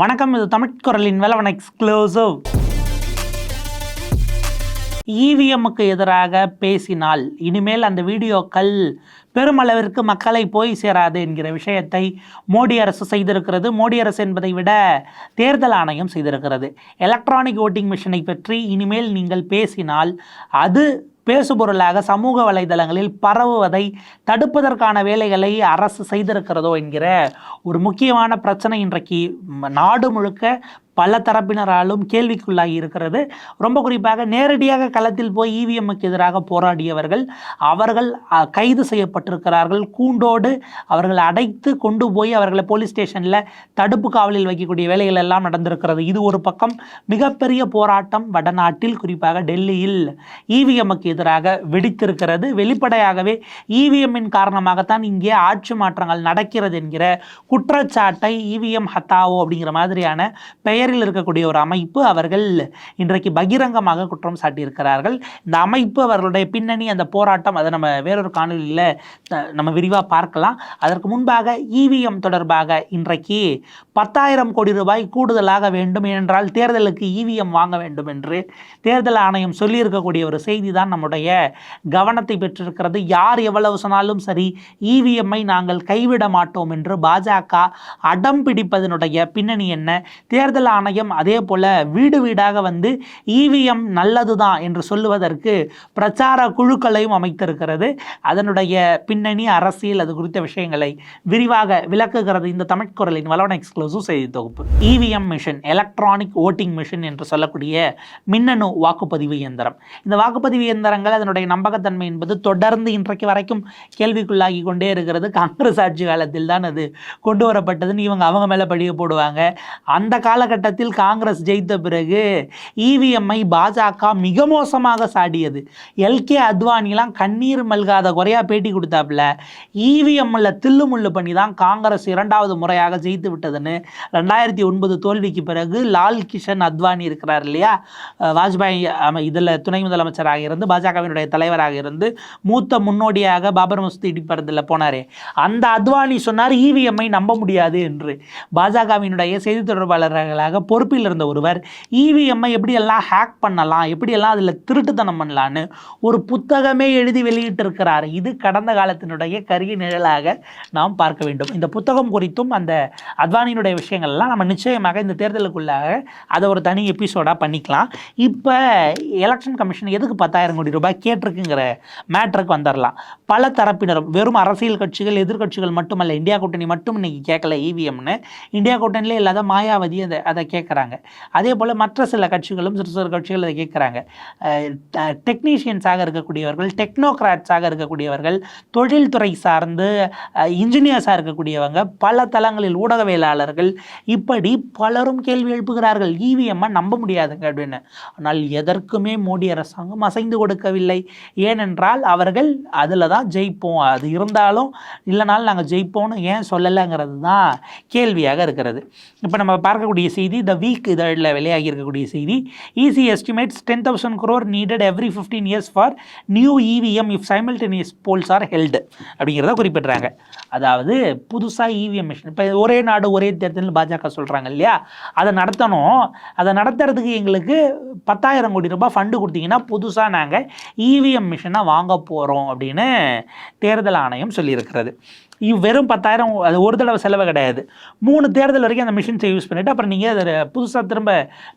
வணக்கம் இது தமிழ்குரலின் வளவன் எக்ஸ்க்ளூசிவ் இவிஎம்முக்கு எதிராக பேசினால் இனிமேல் அந்த வீடியோக்கள் பெருமளவிற்கு மக்களை போய் சேராது என்கிற விஷயத்தை மோடி அரசு செய்திருக்கிறது. மோடி அரசு என்பதை விட தேர்தல் ஆணையம் செய்திருக்கிறது. எலக்ட்ரானிக் ஓட்டிங் மிஷினை பற்றி இனிமேல் நீங்கள் பேசினால் அது பேசுபொருளாக சமூக வலைதளங்களில் பரவுவதை தடுப்பதற்கான வேலைகளை அரசு செய்திருக்கிறதோ என்கிற ஒரு முக்கியமான பிரச்சனை இன்றைக்கு நாடு முழுக்க பல தரப்பினராலும் கேள்விக்குள்ளாகி இருக்கிறது. ரொம்ப குறிப்பாக நேரடியாக களத்தில் போய் இவிஎம்முக்கு எதிராக போராடியவர்கள் அவர்கள் கைது செய்யப்பட்டிருக்கிறார்கள். கூண்டோடு அவர்கள் அடைத்து கொண்டு போய் அவர்களை போலீஸ் ஸ்டேஷனில் தடுப்பு காவலில் வைக்கக்கூடிய வேலைகள் எல்லாம் நடந்திருக்கிறது. இது ஒரு பக்கம் மிகப்பெரிய போராட்டம் வடநாட்டில் குறிப்பாக டெல்லியில் இவிஎம்முக்கு எதிராக வெடித்திருக்கிறது. வெளிப்படையாகவே இவிஎம்மின் காரணமாகத்தான் இங்கே ஆட்சி மாற்றங்கள் நடக்கிறது என்கிற குற்றச்சாட்டை இவிஎம் ஹத்தாவோ அப்படிங்கிற மாதிரியான பெயர் பெயரில் இருக்கக்கூடிய ஒரு அமைப்பு அவர்கள் இன்றைக்கு பகிரங்கமாக குற்றம் சாட்டியிருக்கிறார்கள். இந்த அமைப்பு அவர்களுடைய பின்னணி அந்த போராட்டம் அதை நம்ம வேறொரு காணொலியில் நம்ம விரிவாக பார்க்கலாம். அதற்கு முன்பாக இவிஎம் தொடர்பாக இன்றைக்கு பத்தாயிரம் கோடி ரூபாய் கூடுதலாக வேண்டும் என்றால் தேர்தலுக்கு இவிஎம் வாங்க வேண்டும் என்று தேர்தல் ஆணையம் சொல்லியிருக்கக்கூடிய ஒரு செய்தி தான் நம்முடைய கவனத்தை பெற்றிருக்கிறது. யார் எவ்வளவு சொன்னாலும் சரி இவிஎம்மை நாங்கள் கைவிட மாட்டோம் என்று பாஜக அடம் பிடிப்பதனுடைய பின்னணி என்ன? தேர்தல் ஆணையம் அதே போல வீடு வீடாக வந்து இவிஎம் நல்லதுதான் என்று சொல்லுவதற்கு பிரச்சார குழுக்களையும் அமைத்திருக்கிறது. அதனுடைய பின்னணி அரசியல் அது குறித்த விஷயங்களை விரிவாக விளக்குகிறது இந்த தமிழ்குரலின் வளவன எக்ஸ்க்ளூசிவ் செய்தி தொகுப்பு. EVM machine electronic voting machine என்று சொல்லக்கூடிய மின்னணு வாக்குப்பதிவு இயந்திரம். இந்த வாக்குப்பதிவு இயந்திரங்கள் அதனுடைய நம்பகத்தன்மை என்பது தொடர்ந்து இன்றைக்கு வரைக்கும் கேள்விக்குள்ளாகி கொண்டே இருக்கிறது. காங்கிரஸ் ஆட்சி காலத்தில் தான் அது கொண்டு வரப்பட்டதுன்னு இவங்க அவங்க மேலே பழிய போடுவாங்க. அந்த காலகட்டத்தில் காங்கிரஸ் ஜெயித்த பிறகு இவிஎம்ஐ பாஜக மிக மோசமாக சாடியது. எல்கே அத்வானிலாம் கண்ணீர் மல்காத குறையாக பேட்டி கொடுத்தாப்புல. இவிஎம்மில் தில்லு முள்ளு பண்ணி தான் காங்கிரஸ் இரண்டாவது முறையாக ஜெயித்து விட்டதுன்னு ரெண்டாயிரத்தி ஒன்பது தோல்விக்கு பிறகு லால் கிஷன் அத்வானி இருக்கிறார் இல்லையா? வாஜ்பாய் இதில் துணை முதலமைச்சராக இருந்து பாஜகவினுடைய தலைவராக இருந்து மூத்த முன்னோடியாக பாபர் மசூதி இடிப்பறதில் போனாரே. அந்த அத்வானி சொன்னார் இவிஎம்ஐ நம்ப முடியாது என்று. பாஜகவினுடைய செய்தி தொடர்பாளர்களாக பொறுப்பில் இருந்த ஒருவர் இவிஎம்ஐ எப்படியெல்லாம் ஹேக் பண்ணலாம் எப்படியெல்லாம் அதில் திருட்டுத்தனம் பண்ணலான்னு ஒரு புத்தகமே எழுதி வெளியிட்டிருக்கிறார். இது கடந்த காலத்தினுடைய கரிய நிழலாக நாம் பார்க்க வேண்டும். இந்த புத்தகம் குறித்தும் அந்த அத்வானியினுடைய விஷயங்கள்லாம் நம்ம நிச்சயமாக இந்த தேர்தலுக்குள்ளாக அதை ஒரு தனி எபிசோடாக பண்ணிக்கலாம். இப்போ எலெக்ஷன் கமிஷன் எதுக்கு பத்தாயிரம் கோடி ரூபாய் கேட்டிருக்குங்கிற மேட்ருக்கு வந்துடலாம் பல தரப்பினரும் வெறும் அரசியல் கட்சிகள் எதிர்க்கட்சிகள் மட்டுமல்ல இந்தியா கூட்டணி மட்டும் இன்னைக்கு கேட்கல இவிஎம்னு இந்தியா கூட்டணியிலே இல்லாத மாயாவதி அதை அதை கேட்குறாங்க. அதே போல் மற்ற சில கட்சிகளும் சிறு சிறு கட்சிகள் அதை கேட்குறாங்க. டெக்னீஷியன்ஸாக இருக்கக்கூடியவர்கள் டெக்னோக்ராட்ஸாக இருக்கக்கூடியவர்கள் தொழில்துறை சார்ந்து இன்ஜினியர்ஸாக இருக்கக்கூடியவங்க பல தளங்களில் ஊடகவியலாளர்கள் இப்படி பலரும் கேள்வி எழுப்புகிறார்கள். இவிஎம்மை நம்ப முடியாதுங்க அப்படின்னு. ஆனால் எதற்குமே மோடி அரசாங்கம் அசைந்து கொடுக்கவில்லை. ஏனென்றால் அவர்கள் அதில் தான் ஜெயிப்போம். அது இருந்தாலும் இல்லைனாலும் நாங்கள் ஜெயிப்போம்னு ஏன் சொல்லலைங்கிறது தான் கேள்வியாக இருக்கிறது. இப்போ நம்ம பார்க்கக்கூடிய செய்தி த வீக் இதழில் வெளியாகி இருக்கக்கூடிய செய்தி. EC estimates ten thousand crore needed every fifteen years for new EVM if simultaneous polls are held அப்படிங்கிறத குறிப்பிட்றாங்க. அதாவது புதுசாக இவிஎம் மிஷின் இப்போ ஒரே நாடு ஒரே தேர்தல் பாஜக சொல்கிறாங்க இல்லையா? அதை நடத்தணும். அதை நடத்துறதுக்கு எங்களுக்கு பத்தாயிரம் கோடி ரூபாய் ஃபண்டு கொடுத்தீங்கன்னா புதுசாக நாங்கள் இவிஎம் மிஷினை வாங்க போகிறோம் அப்படின்னு தேர்தல் ஆணையம் சொல்லியிருக்கிறது. வெறும் பத்தாயிரம் அது ஒரு தடவை செலவு கிடையாது. மூணு தேர்தல் வரைக்கும் அந்த மிஷின்ஸை யூஸ் பண்ணிவிட்டு அப்புறம் நீங்கள் அதை புதுசாக திரும்ப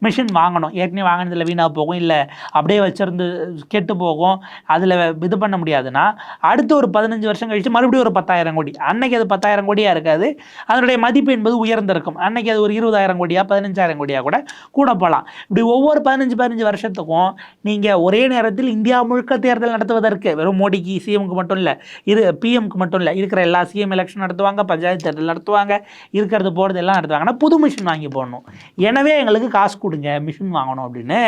மிஷின் வாங்கணும். ஏற்கனவே வாங்கினதில் வீணாக போகும் இல்லை அப்படியே வச்சுருந்து கெட்டு போகும் அதில் இது பண்ண முடியாதுன்னா அடுத்து ஒரு பதினஞ்சு வருஷம் கழித்து மறுபடியும் ஒரு பத்தாயிரம் கோடி. அன்னைக்கு அது பத்தாயிரம் கோடியாக இருக்காது. அதனுடைய மதிப்பு என்பது உயர்ந்திருக்கும். அன்னைக்கு அது ஒரு இருபதாயிரம் கோடியாக பதினஞ்சாயிரம் கோடியாக கூட கூட போகலாம் இப்படி ஒவ்வொரு பதினஞ்சு பதினஞ்சு வருஷத்துக்கும் நீங்கள் ஒரே நேரத்தில் இந்தியா முழுக்க தேர்தல் நடத்துவதற்கு வெறும் மோடிக்கு சிஎம்க்கு மட்டும் இல்லை இரு பிஎம்க்கு மட்டும் இல்லை இருக்கிற எல்லா சிஎம் எலெக்ஷன் நடத்துவாங்க பஞ்சாயத்து தேர்தல் நடத்துவாங்க இருக்கிறது போகிறது எல்லாம் நடத்துவாங்க. ஆனால் புது மிஷின் வாங்கி போடணும். எனவே எங்களுக்கு காசு கொடுங்க மிஷின் வாங்கணும் அப்படின்னு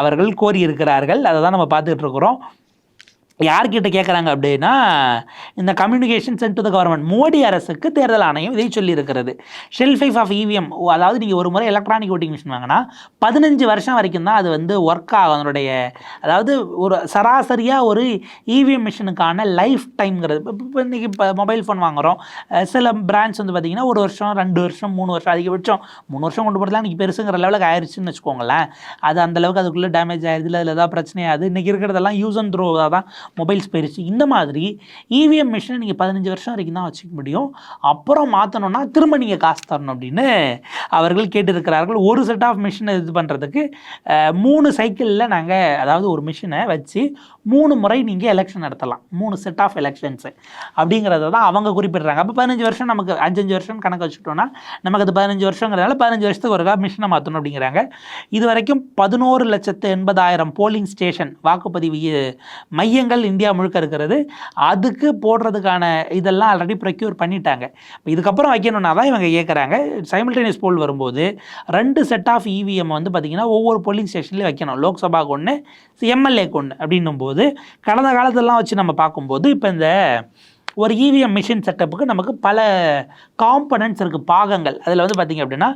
அவர்கள் கோரியிருக்கிறார்கள். அதை தான் நம்ம பார்த்துட்டு இருக்கிறோம். யார்கிட்ட கேட்குறாங்க அப்படின்னா இந்த communication sent to the government Modi அரசுக்கு தேர்தல் ஆணையம் இதை சொல்லியிருக்கிறது. ஷெல்ஃப் லைஃப் ஆஃப் இவிஎம் அதாவது நீங்கள் ஒரு முறை எலக்ட்ரானிக் ஓட்டிங் மிஷின் வாங்கினா பதினஞ்சு வருஷம் வரைக்கும் தான் அது வந்து ஒர்க் ஆகும் அதனுடைய அதாவது ஒரு சராசரியாக ஒரு இவிஎம் மிஷினுக்கான லைஃப் டைம்ங்கிறது இப்போ இன்றைக்கி இப்போ மொபைல் ஃபோன் வாங்குகிறோம் சில பிராண்ட்ஸ் வந்து பார்த்திங்கன்னா ஒரு வருஷம் ரெண்டு வருஷம் மூணு வருஷம் அதிகபட்சம் மூணு வருஷம் கொண்டு போகிறதுலாம் இன்றைக்கி பெருசுங்கிற லெவலுக்கு ஆயிடுச்சுன்னு வச்சுக்கோங்களேன். அது அந்தளவுக்கு அதுக்குள்ளே டேமேஜ் ஆயிடுது இல்லை அதில் ஏதாவது பிரச்சனையாது இன்றைக்கி இருக்கிறதெல்லாம் யூஸ் அண்ட் த்ரோவாக தான். மொபைல்ஸ் போயிருச்சு. இந்த மாதிரி இவிஎம் மிஷினை நீங்கள் பதினஞ்சு வருஷம் வரைக்கும் தான் வச்சுக்க முடியும். அப்புறம் மாற்றணும்னா திரும்ப நீங்கள் காசு தரணும் அப்படின்னு அவர்கள் கேட்டிருக்கிறார்கள். ஒரு செட் ஆஃப் மிஷினை இது பண்ணுறதுக்கு மூணு சைக்கிளில் நாங்கள் அதாவது ஒரு மிஷினை வச்சு மூணு முறை நீங்கள் எலெக்ஷன் நடத்தலாம். மூணு செட் ஆஃப் எலெக்ஷன்ஸு அப்படிங்கிறத தான் அவங்க குறிப்பிடுறாங்க. அப்போ பதினஞ்சு வருஷம் நமக்கு அஞ்சஞ்சு வருஷம் கணக்கு வச்சுட்டோன்னா நமக்கு அது பதினஞ்சு வருஷங்கிறதால பதினஞ்சு வருஷத்துக்கு ஒருக்கா மிஷினை மாற்றணும் அப்படிங்கிறாங்க. இது வரைக்கும் பதினோரு லட்சத்து எண்பதாயிரம் போலிங் ஸ்டேஷன் வாக்குப்பதிவு மையங்கள் மையங்கள் இந்தியா முழுக்க இருக்கிறது. அதுக்கு போடுறதுக்கான இதெல்லாம் ஆல்ரெடி ப்ரொக்யூர் பண்ணிட்டாங்க. இப்போ இதுக்கப்புறம் வைக்கணும்னா தான் இவங்க கேட்குறாங்க சைமில்டேனியஸ் போல் வரும்போது ரெண்டு செட் ஆஃப் இவிஎம் வந்து பார்த்திங்கன்னா ஒவ்வொரு போலிங் ஸ்டேஷன்லேயும் வைக்கணும். லோக்சபாவுக்கு ஒன்று எம்எல்ஏக்கு ஒன்று அப்படின்னும் போது கடந்த காலத்தெல்லாம் வச்சு நம்ம பார்க்கும்போது இப்போ இந்த ஒரு இவிஎம் மிஷின் செட்டப்புக்கு நமக்கு பல காம்பனன்ட்ஸ் இருக்குது பாகங்கள். அதில் வந்து பார்த்திங்க அப்படின்னா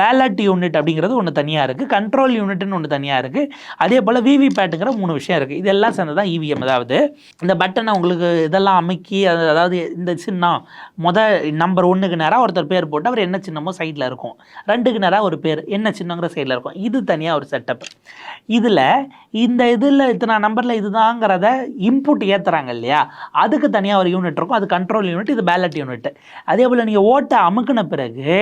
பேலட் யூனிட் அப்படிங்கிறது ஒன்று தனியாக இருக்குது கண்ட்ரோல் யூனிட்னு ஒன்று தனியாக இருக்குது அதே போல் விவிபேட்டுங்கிற மூணு விஷயம் இருக்குது இதெல்லாம் சேர்ந்து தான் இவிஎம் அதாவது இந்த பட்டனை உங்களுக்கு இதெல்லாம் அமைக்கி அதாவது இந்த சின்னம் முத நம்பர் ஒன்றுக்கு நேராக ஒருத்தர் பேர் போட்டு அவர் என்ன சின்னமோ சைடில் இருக்கும். ரெண்டுக்கு நேராக ஒரு பேர் என்ன சின்னங்கிற சைடில் இருக்கும். இது தனியாக ஒரு செட்டப் இதில் இந்த இதில் இத்தனை நம்பரில் இதுதாங்கிறத இன்புட் ஏற்றுறாங்க இல்லையா? அதுக்கு தனியாக ஒரு யூனிட் இருக்கும் அது கண்ட்ரோல் யூனிட் இது பேலட் யூனிட் அதே போல் நீங்கள் ஓட்டை அமுக்குன பிறகு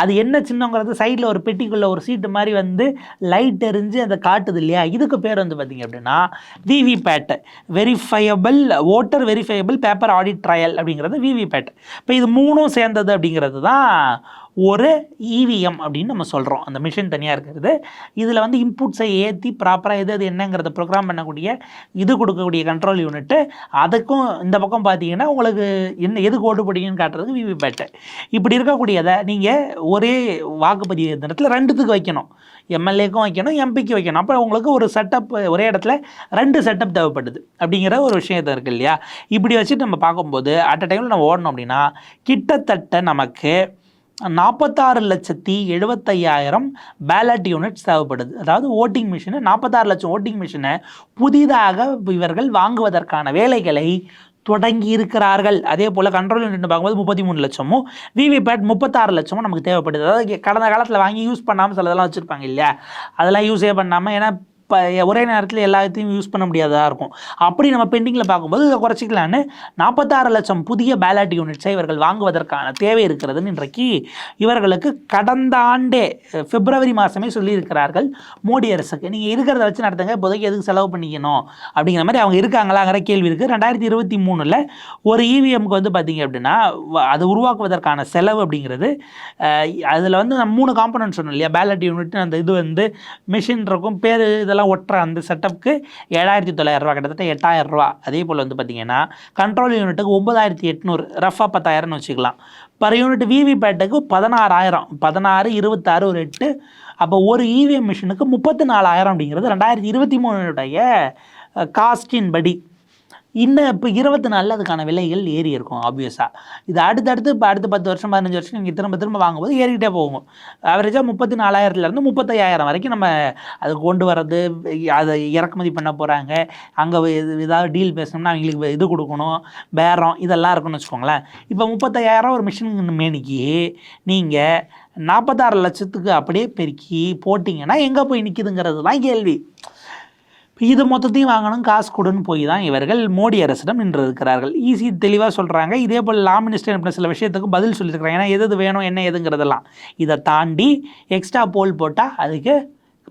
அது என்ன சின்னங்கிறது சைடில் ஒரு பெட்டிக்குள்ளே ஒரு சீட்டு மாதிரி வந்து லைட் எரிஞ்சு அதை காட்டுது இல்லையா? இதுக்கு பேர் வந்து பார்த்திங்க அப்படின்னா VVPAT verifiable voter verifiable paper audit trail அப்படிங்கிறது விவி பேட் இப்போ இது மூணும் சேர்ந்தது அப்படிங்கிறது தான் ஒரு இவிஎம் அப்படின்னு நம்ம சொல்கிறோம் அந்த மிஷின் தனியாக இருக்கிறது. இதில் வந்து இன்புட்ஸை ஏற்றி ப்ராப்பராக எது அது என்னங்கிறத ப்ரோக்ராம் பண்ணக்கூடிய இது கொடுக்கக்கூடிய கண்ட்ரோல் யூனிட்டு அதுக்கும் இந்த பக்கம் பார்த்தீங்கன்னா உங்களுக்கு என்ன எதுக்கு கோடு பிடிக்குன்னு காட்டுறதுக்கு விவிபேட்டு இப்படி இருக்கக்கூடியதை நீங்கள் ஒரே வாக்குப்பதிவு இடத்துல ரெண்டுத்துக்கு வைக்கணும். எம்எல்ஏக்கும் வைக்கணும் எம்பிக்கு வைக்கணும். அப்போ உங்களுக்கு ஒரு செட்டப் ஒரே இடத்துல ரெண்டு செட்டப் தேவைப்படுது. அப்படிங்கிற ஒரு விஷயத்த இருக்கு இல்லையா? இப்படி வச்சுட்டு நம்ம பார்க்கும்போது அட் அ டைமில் நம்ம ஓடணும் அப்படின்னா கிட்டத்தட்ட நமக்கு நாற்பத்தாறு லட்சத்தி எழுபத்தையாயிரம் பேலட் யூனிட்ஸ் தேவைப்படுது. அதாவது ஓட்டிங் மிஷினு நாற்பத்தாறு லட்சம் ஓட்டிங் மிஷினை புதிதாக இவர்கள் வாங்குவதற்கான வேலைகளை தொடங்கி இருக்கிறார்கள். அதே போல் கண்ட்ரோல் யூனிட் பார்க்கும்போது முப்பத்தி மூணு லட்சமும் விவிபேட் முப்பத்தாறு லட்சமும் நமக்கு தேவைப்படுது. அதாவது கடந்த காலத்தில் வாங்கி யூஸ் பண்ணாமல் சிலதெல்லாம் வச்சுருப்பாங்க இல்லையா? அதெல்லாம் யூஸே பண்ணாமல் ஏன்னா இப்போ ஒரே நேரத்தில் எல்லாத்தையும் யூஸ் பண்ண முடியாததாக இருக்கும். அப்படி நம்ம பெண்டிங்கில் பார்க்கும்போது இதை குறைச்சிக்கலான்னு நாற்பத்தாறு லட்சம் புதிய பேலட் யூனிட்ஸை இவர்கள் வாங்குவதற்கான தேவை இருக்கிறதுன்னு இன்றைக்கு இவர்களுக்கு கடந்த ஆண்டே பிப்ரவரி மாதமே சொல்லியிருக்கிறார்கள். மோடி அரசுக்கு நீங்கள் இருக்கிறத வச்சு நடத்துங்க இப்போதைக்கு எதுக்கு செலவு பண்ணிக்கணும்? அப்படிங்கிற மாதிரி அவங்க இருக்காங்களாங்கிற கேள்வி இருக்குது ரெண்டாயிரத்தி இருபத்தி மூணில் ஒரு இவிஎம்க்கு வந்து பார்த்தீங்க அப்படின்னா அது உருவாக்குவதற்கான செலவு அப்படிங்கிறது அதில் வந்து நம்ம மூணு காம்பனன்ட் சொன்னோம் இல்லையா? பேலட் யூனிட் அந்த இது வந்து மிஷின் இருக்கும் பேர் இதெல்லாம் ஒட்டுற அந்த செட்டப்புக்கு ஏழாயிரத்தி தொள்ளாயிரரூவா கிட்டத்தட்ட எட்டாயிரம் ரூபா அதே போல் வந்து பார்த்தீங்கன்னா கண்ட்ரோல் யூனிட்டுக்கு ஒன்பதாயிரத்தி எட்நூறு ரஃபாக பத்தாயிரம்னு வச்சுக்கலாம். பர் யூனிட் விவிபேட்டுக்கு பதினாறாயிரம் பதினாறு இருபத்தாறு ஒரு எட்டு. அப்போ ஒரு இவிஎம் மிஷினுக்கு முப்பத்தி நாலாயிரம் அப்படிங்கிறது ரெண்டாயிரத்தி இருபத்தி மூணுடைய காஸ்டின் படி. இன்னும் இப்போ இருபத்தி நாலில் அதுக்கான விலைகள் ஏறி இருக்கும் ஆப்வியஸாக இது அடுத்தடுத்து இப்போ அடுத்த பத்து வருஷம் பதினஞ்சு வருஷம் நீங்கள் திரும்ப திரும்ப வாங்கும்போது ஏறிக்கிட்டே போகும். ஆவரேஜாக முப்பத்தி நாலாயிரத்துலேருந்து முப்பத்தையாயிரம் வரைக்கும் நம்ம அது கொண்டு வர்றது அதை இறக்குமதி பண்ண போகிறாங்க அங்கே ஏதாவது டீல் பேசணும்னா அவங்களுக்கு இது கொடுக்கணும் பேரம் இதெல்லாம் இருக்குன்னு வச்சுக்கோங்களேன். இப்போ முப்பத்தையாயிரம் ஒரு மிஷின் மேனிக்கு நீங்கள் நாற்பத்தாறு லட்சத்துக்கு அப்படியே பெருக்கி போட்டிங்கன்னா எங்கே போய் நிற்கிதுங்கிறது தான் கேள்வி. இது மொத்தத்தையும் வாங்கணும் காசு கொடுன்னு போய் தான் இவர்கள் மோடி அரசிடம் நின்று இருக்கிறார்கள் ஈஸி தெளிவாக சொல்கிறாங்க இதே போல் லா மினிஸ்டர் இப்படி சில விஷயத்துக்கு பதில் சொல்லியிருக்கிறாங்க. ஏன்னா எது வேணும் என்ன எதுங்கிறதெல்லாம். இதை தாண்டி எக்ஸ்ட்ரா போல் போட்டால் அதுக்கு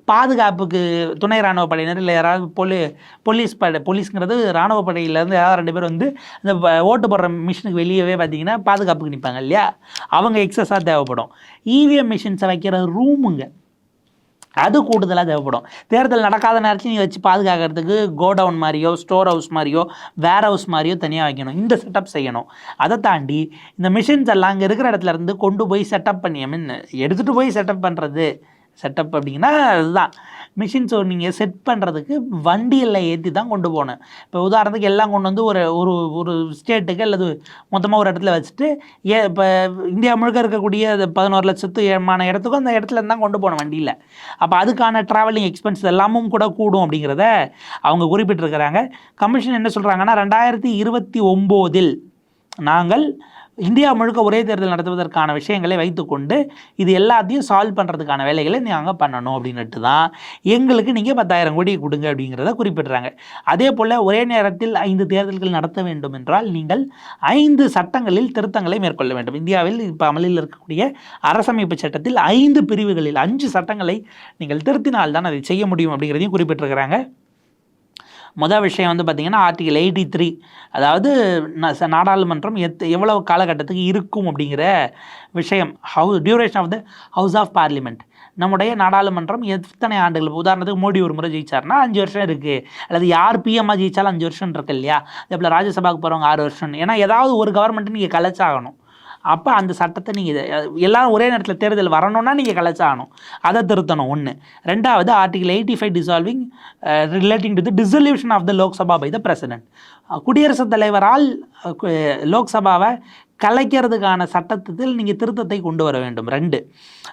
பாதுகாப்புக்கு துணை ராணுவ படையினர் இல்லை யாராவது போலி போலீஸ் படை போலீஸுங்கிறது ராணுவ படையிலேருந்து யாராவது ரெண்டு பேர் வந்து இந்த வ- ஓட்டு போடுற மிஷினுக்கு வெளியவே பார்த்தீங்கன்னா பாதுகாப்புக்கு நிற்பாங்க இல்லையா? அவங்க எக்ஸஸாக தேவைப்படும். இவிஎம் மிஷின்ஸை வைக்கிற ரூமுங்க அது கூடுதலாக தேவைப்படும். தேர்தல் நடக்காத நேரத்தில் நீங்கள் வச்சு பாதுகாக்கிறதுக்கு கோடவுன் மாதிரியோ ஸ்டோர் ஹவுஸ் மாதிரியோ வேர் ஹவுஸ் மாதிரியோ தனியாக வைக்கணும். இந்த செட்டப் செய்யணும். அதை தாண்டி இந்த மிஷின்ஸ் எல்லாம் அங்கே இருக்கிற இடத்துல இருந்து கொண்டு போய் செட்டப் பண்ணி ஐ மீன் எடுத்துகிட்டு போய் செட்டப் பண்ணுறது செட்டப் அப்படிங்கன்னா அதுதான். மிஷின்ஸை நீங்கள் செட் பண்ணுறதுக்கு வண்டியில் ஏற்றி தான் கொண்டு போனேன் இப்போ உதாரணத்துக்கு எல்லாம் கொண்டு வந்து ஒரு ஒரு ஒரு ஸ்டேட்டுக்கு அல்லது மொத்தமாக ஒரு இடத்துல வச்சுட்டு ஏ இப்போ இந்தியா முழுக்க இருக்கக்கூடிய அது பதினோரு லட்சத்து ஏமான இடத்துக்கும் அந்த இடத்துல இருந்து தான் கொண்டு போனேன் வண்டியில். அப்போ அதுக்கான ட்ராவலிங் எக்ஸ்பென்ஸ் எல்லாமும் கூட கூடும் அப்படிங்கிறத அவங்க குறிப்பிட்டிருக்கிறாங்க. கமிஷன் என்ன சொல்கிறாங்கன்னா ரெண்டாயிரத்தி இருபத்தி ஒம்போதில் நாங்கள் இந்தியா முழுக்க ஒரே தேர்தல் நடத்துவதற்கான விஷயங்களை வைத்துக்கொண்டு இது எல்லாத்தையும் சால்வ் பண்ணுறதுக்கான வேலைகளை நாங்கள் பண்ணணும் அப்படின்னுட்டு தான் எங்களுக்கு நீங்கள் பத்தாயிரம் கோடி கொடுங்க அப்படிங்கிறத குறிப்பிடுறாங்க. அதே போல் ஒரே நேரத்தில் ஐந்து தேர்தல்கள் நடத்த வேண்டும் என்றால் நீங்கள் ஐந்து சட்டங்களில் திருத்தங்களை மேற்கொள்ள வேண்டும். இந்தியாவில் இப்போ அமலில் இருக்கக்கூடிய அரசமைப்பு சட்டத்தில் ஐந்து பிரிவுகளில் அஞ்சு சட்டங்களை நீங்கள் திருத்தினால் தான் அதை செய்ய முடியும் அப்படிங்கிறதையும் குறிப்பிட்டிருக்கிறாங்க. முதல் விஷயம் வந்து பார்த்திங்கன்னா ஆர்டிகல் எயிட்டி த்ரீ. அதாவது நாடாளுமன்றம் எத் எவ்வளவு காலகட்டத்துக்கு இருக்கும் அப்படிங்கிற விஷயம். How duration of the house of parliament நம்முடைய நாடாளுமன்றம் எத்தனை ஆண்டுகள்? உதாரணத்துக்கு மோடி ஒரு முறை ஜெயிச்சார்னா அஞ்சு வருஷம் இருக்குது அல்லது யார் பிஎம்மாக ஜெயிச்சாலும் அஞ்சு வருஷம் இருக்கு இல்லையா? அதே போல் ராஜ்யசபாவுக்கு போகிறவங்க ஆறு வருஷம். ஏன்னா ஏதாவது ஒரு கவர்மெண்ட்டு நீங்கள் கலைச்சாகணும். அப்போ அந்த சட்டத்தை நீங்கள் எல்லாரும் ஒரே நேரத்தில் தேர்தல் வரணும்னா நீங்கள் கலைச்சாகணும் அதை திருத்தணும் ஒன்று ரெண்டாவது article eighty five dissolving relating to the dissolution of the Lok Sabha by the president குடியரசுத் தலைவரால் லோக்சபாவை கலைக்கிறதுக்கான சட்டத்தில் நீங்கள் திருத்தத்தை கொண்டு வர வேண்டும். ரெண்டு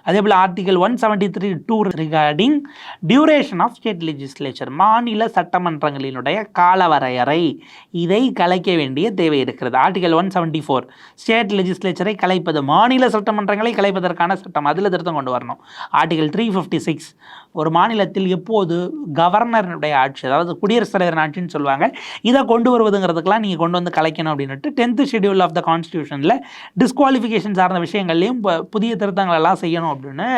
அதே போல் article one seventy three two regarding duration of state legislature மாநில சட்டமன்றங்களினுடைய காலவரையறை. இதை கலைக்க வேண்டிய தேவை இருக்கிறது. Article one seventy four state லெஜிஸ்லேச்சரை கலைப்பது மாநில சட்டமன்றங்களை கலைப்பதற்கான சட்டம். அதில் திருத்தம் கொண்டு வரணும். ஆர்டிகல் த்ரீ ஃபிஃப்டி சிக்ஸ் ஒரு மாநிலத்தில் எப்போது கவர்னருடைய ஆட்சி அதாவது குடியரசுத் தலைவர் ஆட்சின்னு சொல்லுவாங்க இதை கொண்டு வருவதுங்கிறதுக்கெல்லாம் நீங்கள் கொண்டு வந்து கலைக்கணும் அப்படின்னுட்டு டென்த்து ஷெடியூல் ஆஃப் த கான்ஸ்டியூஷனில் டிஸ்குவாலிஃபிகேஷன் சார்ந்த விஷயங்கள்லையும் புதிய திருத்தங்கள் எல்லாம் செய்யணும் அப்படின்னு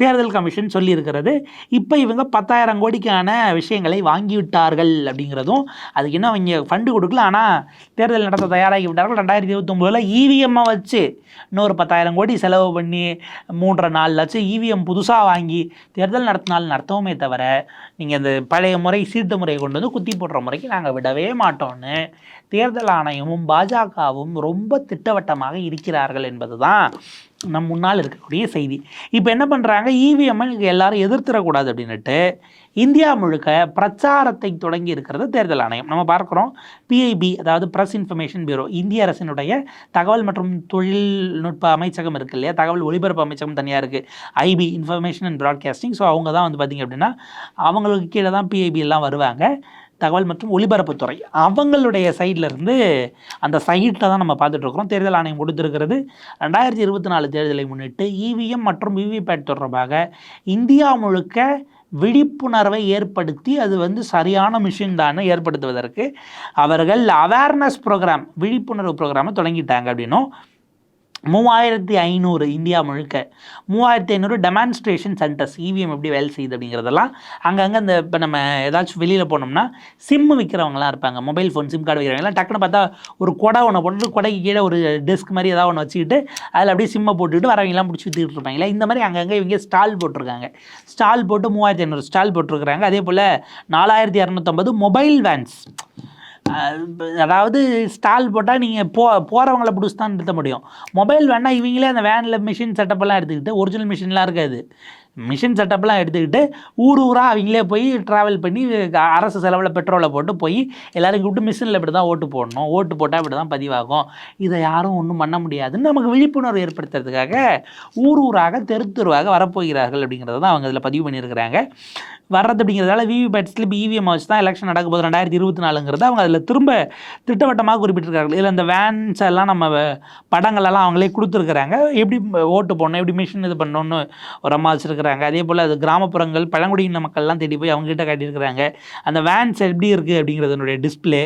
தேர்தல் கமிஷன் சொல்லியிருக்கிறது. இப்போ இவங்க பத்தாயிரம் கோடிக்கான விஷயங்களை வாங்கிவிட்டார்கள் அப்படிங்கிறதும் அதுக்கு இன்னும் அவங்க ஃபண்டு கொடுக்கல. ஆனால் தேர்தல் நடத்த தயாராகி விட்டார்கள் ரெண்டாயிரத்தி இருபத்தொம்போதில் இவிஎம்மை வச்சு இன்னொரு பத்தாயிரம் கோடி செலவு பண்ணி மூன்றரை நாலு லட்சம் இவிஎம் புதுசாக வாங்கி தேர்தல் நடத்தினால் நடத்தவுமே தவிர நீங்கள் இந்த பழைய முறை சீட்டு முறையை கொண்டு வந்து குத்தி போடுற முறைக்கு நாங்கள் விடவே மாட்டோம்னு தேர்தல் ஆணையமும் பாஜகவும் ரொம்ப திட்டவட்டமாக இருக்கிறார்கள் என்பது தான் நம் முன்னால் இருக்கக்கூடிய செய்தி. இப்போ என்ன பண்ணுறாங்க இவிஎம்மை எல்லாரும் எதிர்த்திடக்கூடாது அப்படின்னுட்டு இந்தியா முழுக்க பிரச்சாரத்தை தொடங்கி இருக்கிறது தேர்தல் ஆணையம். நம்ம பார்க்குறோம் பிஐபி அதாவது ப்ரெஸ் இன்ஃபர்மேஷன் பியூரோ இந்திய அரசினுடைய தகவல் மற்றும் தொழில்நுட்ப அமைச்சகம் இருக்கு இல்லையா? தகவல் ஒலிபரப்பு அமைச்சகம் தனியாக இருக்குது IB information and broadcasting so அவங்க தான் வந்து பார்த்திங்க அப்படின்னா அவங்களுக்கு கீழே தான் பிஐபி எல்லாம் வருவாங்க. தகவல் மற்றும் ஒலிபரப்புத்துறை. அவங்களுடைய சைடில் இருந்து அந்த சைட்டில் தான் நம்ம பார்த்துட்ருக்குறோம் தேர்தல் ஆணையம் கொடுத்துருக்கிறது ரெண்டாயிரத்தி இருபத்தி நாலு தேர்தலை முன்னிட்டு இவிஎம் மற்றும் விவிபேட் தொடர்பாக இந்தியா முழுக்க விழிப்புணர்வை ஏற்படுத்தி அது வந்து சரியான மிஷின் தான் ஏற்படுத்துவதற்கு அவர்கள் அவேர்னஸ் ப்ரோக்ராம் விழிப்புணர்வு ப்ரோக்ராமை தொடங்கிட்டாங்க அப்படின்னும் மூவாயிரத்தி ஐநூறு இந்தியா முழுக்க மூவாயிரத்தி ஐநூறு டெமான்ஸ்ட்ரேஷன் சென்டர்ஸ் இவிஎம் எப்படி வேலை செய்யுது அப்படிங்கிறதெல்லாம் அங்கங்கே இந்த இப்போ நம்ம ஏதாச்சும் வெளியில் போனோம்னா சிம்மு விற்கிறவங்களாம் இருப்பாங்க. மொபைல் ஃபோன் சிம் கார்டு விற்கிறவங்களாம் டக்குன்னு பார்த்தா ஒரு கொடை ஒன்று போட்டு கொடைக்கு கீழே ஒரு டெஸ்க் மாதிரி ஏதாவது ஒன்று வச்சுக்கிட்டு அதில் அப்படியே சிம்மை போட்டுக்கிட்டு வரவங்கலாம் பிடிச்சி விற்றுட்டு இருப்பாங்களே இந்த மாதிரி அங்கங்கே இவங்க ஸ்டால் போட்டிருக்காங்க. ஸ்டால் போட்டு மூவாயிரத்தி ஐநூறு ஸ்டால் போட்டிருக்கிறாங்க. அதே போல் நாலாயிரத்தி இரநூத்தம்பது மொபைல் வேன்ஸ் அதாவது ஸ்டால் போட்டால் நீங்கள் போ போகிறவங்கள பிடிச்சி தான் நிறுத்த முடியும். மொபைல் வேணால் இவங்களே அந்த வேனில் மிஷின் செட்டப்பெல்லாம் எடுத்துக்கிட்டு ஒரிஜினல் மிஷின்லாம் இருக்காது. மிஷின் செட்டப்லாம் எடுத்துக்கிட்டு ஊர் ஊராக அவங்களே போய் ட்ராவல் பண்ணி அரசு செலவில் பெட்ரோலை போட்டு போய் எல்லோரும் கூப்பிட்டு மிஷினில் இப்படி தான் ஓட்டு போடணும். ஓட்டு போட்டால் இப்படி தான் பதிவாகும். இதை யாரும் ஒன்றும் பண்ண முடியாதுன்னு நமக்கு விழிப்புணர்வு ஏற்படுத்துறதுக்காக ஊர் ஊராக தெரு தெருவாக வரப்போகிறார்கள் அப்படிங்கிறத தான் அவங்க இதில் பதிவு பண்ணியிருக்கிறாங்க. வர்றது அப்படிங்கிறதால விவிபேட்ஸில் இப்போ இவிஎம் வச்சு தான் எலெக்ஷன் நடக்க போகுது. ரெண்டாயிரத்தி இருபத்தி நாலுங்கிறது அவங்க அதில் திரும்ப திட்டவட்டமாக குறிப்பிட்டிருக்காங்க. இதில் இந்த வேன்ஸ் எல்லாம் நம்ம படங்களெல்லாம் அவங்களே கொடுத்துருக்குறாங்க. எப்படி ஓட்டு போடணும் எப்படி மிஷின் இது பண்ணணும்னு ஒரு அம்மா வச்சுருக்குறாங்க. அதே போல் அது கிராமப்புறங்கள் பழங்குடியின மக்கள்லாம் தேடி போய் அவங்ககிட்ட காட்டியிருக்கிறாங்க. அந்த வேன்ஸ் எப்படி இருக்குது அப்படிங்கிறதுனுடைய டிஸ்ப்ளே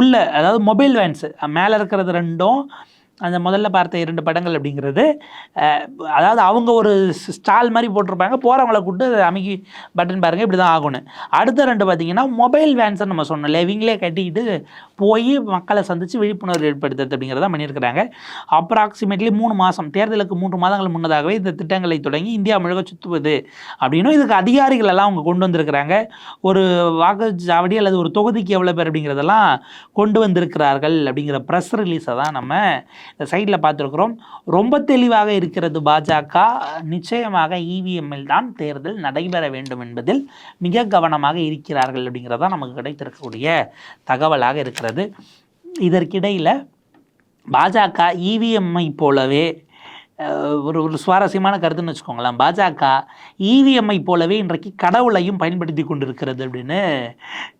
உள்ள அதாவது மொபைல் வேன்ஸு மேலே இருக்கிறது ரெண்டும் அந்த முதல்ல பார்த்த இரண்டு படங்கள் அப்படிங்கிறது அதாவது அவங்க ஒரு ஸ்டால் மாதிரி போட்டிருப்பாங்க போகிறவங்கள கூப்பிட்டு அமைக்கி பட்டன் பாருங்கள் இப்படி தான் ஆகணும் அடுத்த ரெண்டு பார்த்தீங்கன்னா மொபைல் வேன்ஸை நம்ம சொன்னோம்ல இவங்களே கட்டிக்கிட்டு போய் மக்களை சந்தித்து விழிப்புணர்வு ஏற்படுத்துறது அப்படிங்கிறத பண்ணியிருக்கிறாங்க. அப்ராக்சிமேட்லி மூணு மாதம் தேர்தலுக்கு மூன்று மாதங்கள் முன்னதாகவே இந்த திட்டங்களை தொடங்கி இந்தியா முழுக்க சுற்றுவது அப்படின்னும் இதுக்கு அதிகாரிகள் எல்லாம் அவங்க கொண்டு வந்திருக்கிறாங்க. ஒரு வாக்குச்சாவடி அல்லது ஒரு தொகுதிக்கு எவ்வளோ பேர் அப்படிங்கிறதெல்லாம் கொண்டு வந்திருக்கிறார்கள் அப்படிங்கிற ப்ரெஸ் ரிலீஸை தான் நம்ம இந்த சைடில் பார்த்துருக்குறோம். ரொம்ப தெளிவாக இருக்கிறது பாஜக. நிச்சயமாக இவிஎம்மில் தான் தேர்தல் நடைபெற வேண்டும் என்பதில் மிக கவனமாக இருக்கிறார்கள் அப்படிங்கிறதான் நமக்கு கிடைத்திருக்கக்கூடிய தகவலாக இருக்கிறது. இதற்கிடையில் பாஜக இவிஎம்ஐ போலவே ஒரு ஒரு சுவாரஸ்யமான கருத்துன்னு வச்சுக்கோங்களேன். பாஜக இவிஎம்ஐ போலவே இன்றைக்கு கடவுளையும் பயன்படுத்தி கொண்டிருக்கிறது அப்படின்னு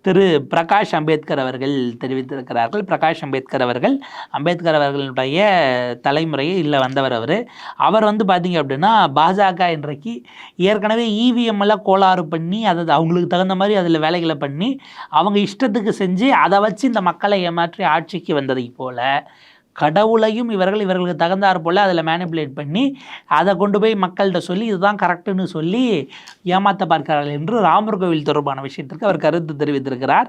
திரு பிரகாஷ் அம்பேத்கர் அவர்கள் தெரிவித்திருக்கிறார்கள். பிரகாஷ் அம்பேத்கர் அவர்கள் அம்பேத்கர் அவர்களுடைய தலைமுறையை இல்லை வந்தவர் அவர். அவர் வந்து பார்த்தீங்க அப்படின்னா பாஜக இன்றைக்கு ஏற்கனவே இவிஎம் எல்லாம் கோளாறு பண்ணி அதை அவங்களுக்கு தகுந்த மாதிரி அதில் வேலைகளை பண்ணி அவங்க இஷ்டத்துக்கு செஞ்சு அதை வச்சு இந்த மக்களை ஏமாற்றி ஆட்சிக்கு வந்ததை போல் கடவுளையும் இவர்கள் இவர்களுக்கு தகுந்தாற் போல் அதில் மேனிப்புலேட் பண்ணி அதை கொண்டு போய் மக்கள்கிட்ட சொல்லி இதுதான் கரெக்டுன்னு சொல்லி ஏமாத்த பார்க்கிறார்கள் என்று ராமர் கோவில் தொடர்பான விஷயத்திற்கு அவர் கருத்து தெரிவித்திருக்கிறார்.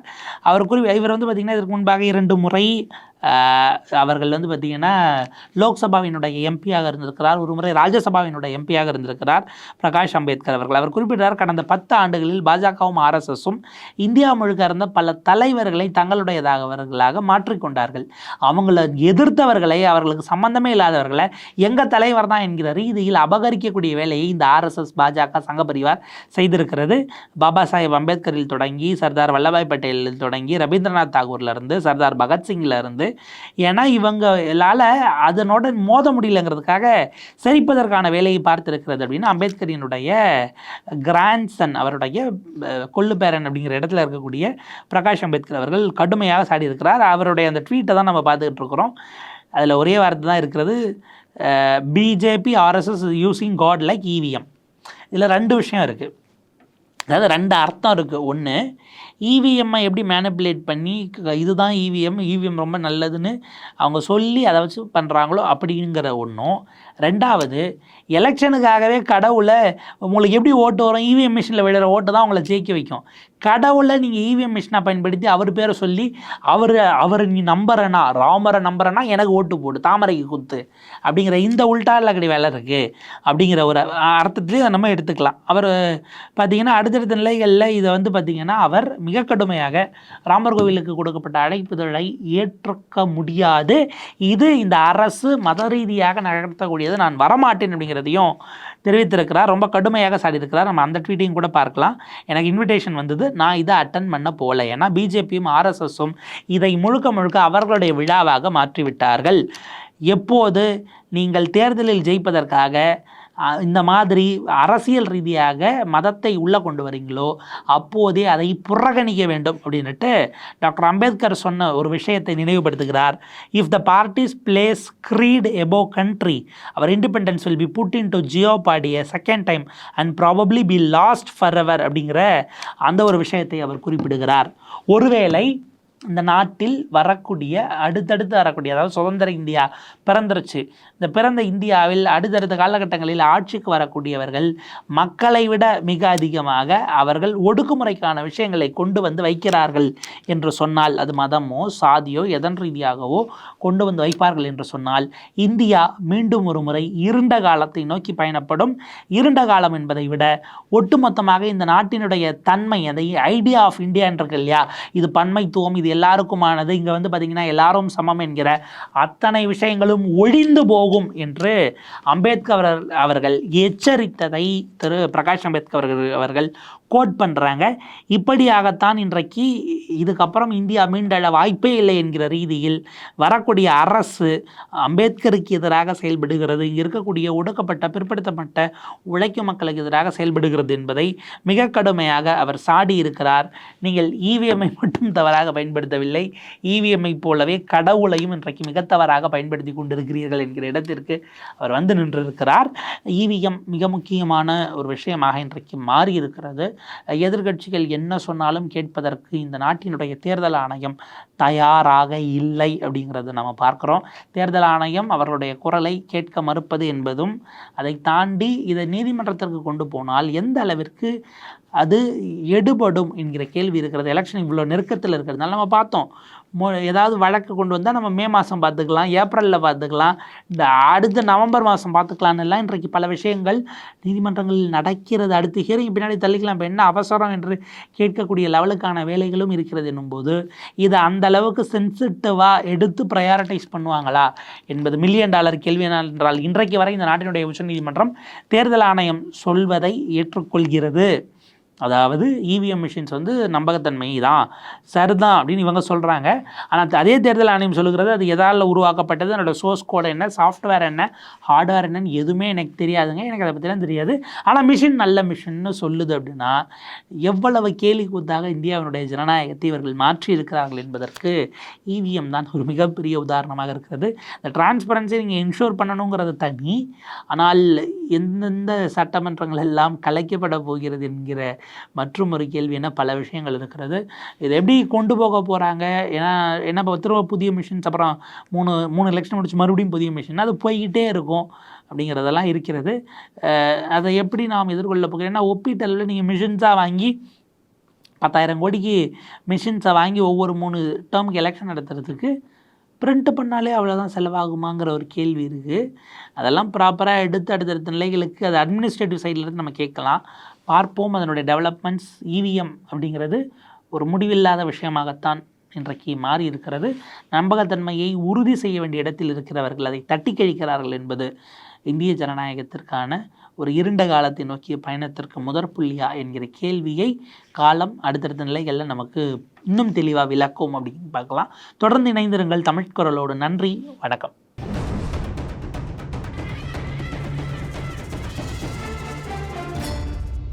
அவர் குறி இவர் வந்து பார்த்திங்கன்னா இதற்கு முன்பாக இரண்டு முறை அவர்கள் வந்து பார்த்திங்கன்னா லோக்சபாவினுடைய எம்பியாக இருந்திருக்கிறார். ஒரு முறை ராஜ்யசபாவினுடைய எம்பியாக இருந்திருக்கிறார். பிரகாஷ் அம்பேத்கர் அவர்கள். அவர் குறிப்பிட்டார் கடந்த பத்து ஆண்டுகளில் பாஜகவும் ஆர்எஸ்எஸும் இந்தியா முழுக்க இருந்த பல தலைவர்களை தங்களுடையதாகவர்களாக மாற்றிக்கொண்டார்கள் அவங்கள எதிர்த்தவர்களை அவர்களுக்கு சம்பந்தமே இல்லாதவர்களை எங்கள் தலைவர் தான் என்கிற ரீதியில் அபகரிக்கக்கூடிய வேலையை இந்த ஆர்எஸ்எஸ் பாஜக சங்க பரிவார் செய்திருக்கிறது. பாபா சாஹேப் அம்பேத்கரில் தொடங்கி சர்தார் வல்லபாய் பட்டேலில் தொடங்கி ரவீந்திரநாத் தாகூர்ல இருந்து சர்தார் பகத்சிங்ல இருந்து ஏன்னா இவங்களால் அதனோட மோத முடியலங்கிறதுக்காக சரிப்பதற்கான வேலையை பார்த்திருக்கிறது அப்படின்னு அம்பேத்கரினுடைய கிராண்ட்சன் அவருடைய அஹ், கொள்ளு பேரன் அப்படிங்கிற இடத்துல இருக்கக்கூடிய பிரகாஷ் அம்பேத்கர் அவர்கள் கடுமையாக சாடியிருக்கிறார். அவருடைய அந்த ட்வீட்டை தான் நம்ம பார்த்துக்கிட்டு இருக்கிறோம் அதில் ஒரே வார்த்தை தான் இருக்கிறது. BJP RSS using god like EVM இதில் ரெண்டு விஷயம் இருக்குது அதாவது ரெண்டு அர்த்தம் இருக்குது ஒன்று இவிஎம்மை எப்படி மேனிப்புலேட் பண்ணி இதுதான் இவிஎம் இவிஎம் ரொம்ப நல்லதுன்னு அவங்க சொல்லி அதை வச்சு பண்ணுறாங்களோ அப்படிங்கிற ஒன்றும் ரெண்டாவது எலெக்ஷனுக்காகவே கடவுளை உங்களுக்கு எப்படி ஓட்டு வரும்? இவிஎம் மிஷினில் விழுற ஓட்டு தான் உங்களை ஜெயிக்க வைக்கும். கடவுளை நீங்கள் இவிஎம் மிஷினை பயன்படுத்தி அவர் பேரை சொல்லி அவர் அவர் நீ நம்புறனா ராமரை நம்புறனா எனக்கு ஓட்டு போடு தாமரைக்கு குத்து அப்படிங்கிற இந்த உள்டால கிடை வேலை இருக்குது அப்படிங்கிற ஒரு அர்த்தத்துலேயும் நம்ம எடுத்துக்கலாம். அவர் பார்த்தீங்கன்னா அடுத்தடுத்த நிலைகளில் இதை வந்து பார்த்திங்கன்னா அவர் மிக கடுமையாக ராமர் கோவிலுக்கு கொடுக்கப்பட்ட அழைப்புதலை ஏற்றுக்க முடியாது. இது இந்த அரசு மத ரீதியாக நகர்த்தக்கூடியது நான் வரமாட்டேன் அப்படிங்கிறதையும் தெரிவித்திருக்கிறார். ரொம்ப கடுமையாக சாடியிருக்கிறார். நம்ம அந்த ட்வீட்டையும் கூட பார்க்கலாம். எனக்கு இன்விடேஷன் வந்தது. நான் இதை அட்டன் பண்ண போகல ஏன்னா பிஜேபியும் ஆர்எஸ்எஸும் இதை முழுக்க முழுக்க அவர்களுடைய விழாவாக மாற்றிவிட்டார்கள். எப்போது? நீங்கள் தேர்தலில் ஜெயிப்பதற்காக இந்த மாதிரி அரசியல் ரீதியாக மதத்தை உள்ளே கொண்டு வரீங்களோ அப்போதே அதை புறக்கணிக்க வேண்டும் அப்படின்ட்டு டாக்டர் அம்பேத்கர் சொன்ன ஒரு விஷயத்தை நினைவுபடுத்துகிறார். If the parties place creed above country our independence will be to jeopardy second time and probably be lost for ever அப்படிங்கிற அந்த ஒரு விஷயத்தை அவர் குறிப்பிடுகிறார். ஒருவேளை இந்த நாட்டில் வரக்கூடிய அடுத்தடுத்து வரக்கூடிய அதாவது சுதந்திர இந்தியா பிறந்துருச்சு. இந்த பிறந்த இந்தியாவில் அடுத்தடுத்த காலகட்டங்களில் ஆட்சிக்கு வரக்கூடியவர்கள் மக்களை விட மிக அதிகமாக அவர்கள் ஒடுக்குமுறைக்கான விஷயங்களை கொண்டு வந்து வைக்கிறார்கள் என்று சொன்னால் அது மதமோ சாதியோ எதன் ரீதியாகவோ கொண்டு வந்து வைப்பார்கள் என்று சொன்னால் இந்தியா மீண்டும் ஒரு முறை இருண்ட காலத்தை நோக்கி பயணப்படும். இருண்ட காலம் என்பதை விட ஒட்டுமொத்தமாக இந்த நாட்டினுடைய தன்மை அதை ஐடியா ஆஃப் இந்தியா என்றிருக்கு இல்லையா? இது பன்மைத்துவம் இது எல்லாருக்குமானது. இங்கே வந்து பார்த்திங்கன்னா எல்லாரும் சமம் என்கிற அத்தனை விஷயங்களும் ஒழிந்து போகும் என்று அம்பேத்கர் அவர்கள் எச்சரித்ததை திரு பிரகாஷ் அம்பேத்கர் அவர்கள் கோட் பண்ணுறாங்க இப்படியாகத்தான் இன்றைக்கு இதுக்கப்புறம் இந்தியா மீண்டள வாய்ப்பே இல்லை என்கிற ரீதியில் வரக்கூடிய அரசு அம்பேத்கருக்கு எதிராக செயல்படுகிறது. இருக்கக்கூடிய ஒடுக்கப்பட்ட பிற்படுத்தப்பட்ட உழைக்கும் மக்களுக்கு எதிராக செயல்படுகிறது என்பதை மிக கடுமையாக அவர் சாடி இருக்கிறார். நீங்கள் இவிஎம்ஐ மட்டும் தவறாக பயன்படுத்தவில்லை. இவிஎம்ஐ போலவே கடவுளையும் இன்றைக்கு மிக தவறாக பயன்படுத்தி கொண்டிருக்கிறீர்கள் என்கிற இடத்திற்கு அவர் வந்து நின்றிருக்கிறார். இவிஎம் மிக முக்கியமான ஒரு விஷயமாக இன்றைக்கு மாறி இருக்கிறது எதிர்கட்சிகள் என்ன சொன்னாலும் கேட்பதற்கு இந்த நாட்டினுடைய தேர்தல் ஆணையம் தயாராக இல்லை அப்படிங்கிறத நம்ம பார்க்குறோம். தேர்தல் ஆணையம் அவர்களுடைய குரலை கேட்க மறுப்பது என்பதும் அதை தாண்டி இதை நீதிமன்றத்திற்கு கொண்டு போனால் எந்த அளவிற்கு அது எடுபடும் என்கிற கேள்வி இருக்கிறது. எலெக்ஷன் இவ்வளோ நெருக்கத்தில் இருக்கிறதுனால நம்ம பார்த்தோம். மோ ஏதாவது வழக்கு கொண்டு வந்தால் நம்ம மே மாதம் பார்த்துக்கலாம் ஏப்ரலில் பார்த்துக்கலாம் இந்த அடுத்த நவம்பர் மாதம் பார்த்துக்கலான்னு எல்லாம் இன்றைக்கு பல விஷயங்கள் நீதிமன்றங்களில் நடக்கிறது. அடுத்து ஹியரிங் பின்னாடி தள்ளிக்கலாம். இப்போ என்ன அவசரம் என்று கேட்கக்கூடிய லெவலுக்கான வேலைகளும் இருக்கிறது என்னும்போது இதை அந்த அளவுக்கு சென்சிட்டிவாக எடுத்து ப்ரையாரிட்டைஸ் பண்ணுவாங்களா என்பது மில்லியன் டாலர் கேள்வி என்றால் இன்றைக்கு வரை இந்த நாட்டினுடைய உச்சநீதிமன்றம் தேர்தல் ஆணையம் சொல்வதை ஏற்றுக்கொள்கிறது. அதாவது இவிஎம் மிஷின்ஸ் வந்து நம்பகத்தன்மை தான். சரிதான் அப்படின்னு இவங்க சொல்கிறாங்க ஆனால் அதே தேர்தல் ஆணையம் சொல்லுகிறது அது எதால் உருவாக்கப்பட்டது என்னோடய சோர்ஸ் கோட் என்ன சாஃப்ட்வேர் என்ன ஹார்ட்வேர் என்னன்னு எதுவுமே எனக்கு தெரியாதுங்க. எனக்கு அதை பற்றிலாம் தெரியாது. ஆனால் மிஷின் நல்ல மிஷின்னு சொல்லுது அப்படின்னா எவ்வளவு கேலி கூத்தாக இந்தியாவினுடைய ஜனநாயகத்தை இவர்கள் மாற்றி இருக்கிறார்கள் என்பதற்கு இவிஎம் தான் ஒரு மிகப்பெரிய உதாரணமாக இருக்கிறது. இந்த டிரான்ஸ்பரன்சி நீங்கள் இன்ஷூர் பண்ணணுங்கிறது தனி. ஆனால் எந்தெந்த சட்டமன்றங்கள் எல்லாம் கலைக்கப்பட போகிறது என்கிற மற்றும் ஒரு கேள்வி என்ன பல விஷயங்கள் இருக்கிறது. இது எப்படி கொண்டு போக போகிறாங்க ஏன்னா என்ன இப்போ திரும்ப புதிய மிஷின்ஸ் அப்புறம் மூணு மூணு எலெக்ஷன் முடிச்சு மறுபடியும் புதிய மிஷின் அது போய்கிட்டே இருக்கும் அப்படிங்கிறதெல்லாம் இருக்கிறது. அதை எப்படி நாம் எதிர்கொள்ள போகிறோம்? ஏன்னா ஒப்பீட்டளவில் நீங்கள் மிஷின்ஸாக வாங்கி பத்தாயிரம் கோடிக்கு மிஷின்ஸை வாங்கி ஒவ்வொரு மூணு டேர்முக்கு எலெக்ஷன் நடத்துறதுக்கு பிரிண்ட் பண்ணாலே அவ்வளோதான் செலவாகுமாங்கிற ஒரு கேள்வி இருக்குது அதெல்லாம் ப்ராப்பராக எடுத்து அடுத்தடுத்த நிலைகளுக்கு அது அட்மினிஸ்ட்ரேட்டிவ் சைட்லேருந்து நம்ம கேட்கலாம். பார்ப்போம் அதனுடைய டெவலப்மெண்ட்ஸ் இவிஎம் அப்படிங்கிறது ஒரு முடிவில்லாத விஷயமாகத்தான் இன்றைக்கு மாறி இருக்கிறது நம்பகத்தன்மையை உறுதி செய்ய வேண்டிய இடத்தில் இருக்கிறவர்கள் அதை தட்டி கழிக்கிறார்கள் என்பது இந்திய ஜனநாயகத்திற்கான ஒரு இருண்ட காலத்தை நோக்கிய பயணத்திற்கு முதற் புள்ளியா என்கிற கேள்வியை காலம் அடுத்தடுத்த நிலைகளில் நமக்கு இன்னும் தெளிவாக விளக்கும் அப்படின்னு பார்க்கலாம். தொடர்ந்து இணைந்திருங்கள் தமிழ்குரலோடு நன்றி. வணக்கம்.